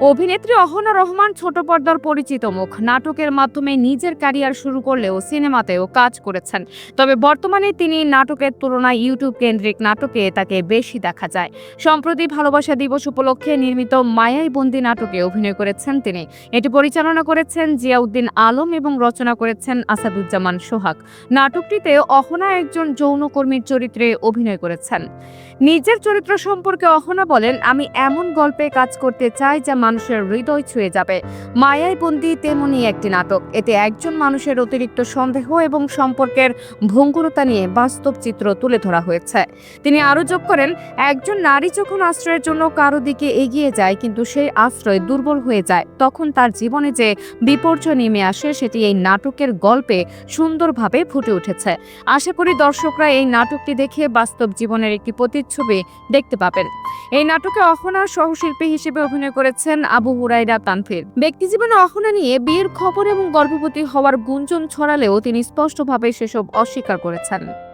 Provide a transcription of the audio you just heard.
অভিনেত্রী অহনা রহমান ছোট পর্দার পরিচিত মুখ। নাটকের মাধ্যমে নিজের ক্যারিয়ার শুরু করলেও সিনেমাতেও কাজ করেছেন। তবে বর্তমানে তিনি নাটকের তুলনায় ইউটিউব কেন্দ্রিক নাটকে তাকে বেশি দেখা যায়। সম্প্রতি ভালোবাসা দিবস উপলক্ষে নির্মিত মায়াই বন্দি নাটকে অভিনয় করেছেন তিনি। এটি পরিচালনা করেছেন জিয়াউদ্দিন আলম এবং রচনা করেছেন আসাদুজ্জামান সোহাগ। নাটকটিতে অহনা একজন যৌনকর্মীর চরিত্রে অভিনয় করেছেন। নিজের চরিত্র সম্পর্কে অহনা বলেন, আমি এমন গল্পে কাজ করতে চাই যা মানুষের হৃদয় ছুঁয়ে যাবে। মায়াই বন্দি তেমনই একটি নাটক। এতে একজন মানুষের অতিরিক্ত সন্দেহ এবং সম্পর্কের ভঙ্গুরতা নিয়ে বাস্তব চিত্র তুলে ধরা হয়েছে। তিনি আরও যোগ করেন, একজন নারী যখন আশ্রয়ের জন্য কারও দিকে এগিয়ে যায় কিন্তু সেই আশ্রয় দুর্বল হয়ে যায়, তখন তার জীবনে যে বিপর্যয় নেমে আসে সেটি এই নাটকের গল্পে সুন্দরভাবে ফুটে উঠেছে। আশা করি দর্শকরা এই নাটকটি দেখে বাস্তব জীবনের একটি প্রতিচ্ছবি দেখতে পাবেন। এই নাটকে অহনা সহশিল্পী হিসেবে অভিনয় করেছেন আবু হুরাইরা তানফির ব্যক্তিজীবনে অহনা নিয়ে বিয়ের খবর এবং গর্ভবতী হওয়ার গুঞ্জন ছড়ালেও তিনি স্পষ্টভাবে সেসব অস্বীকার করেছেন।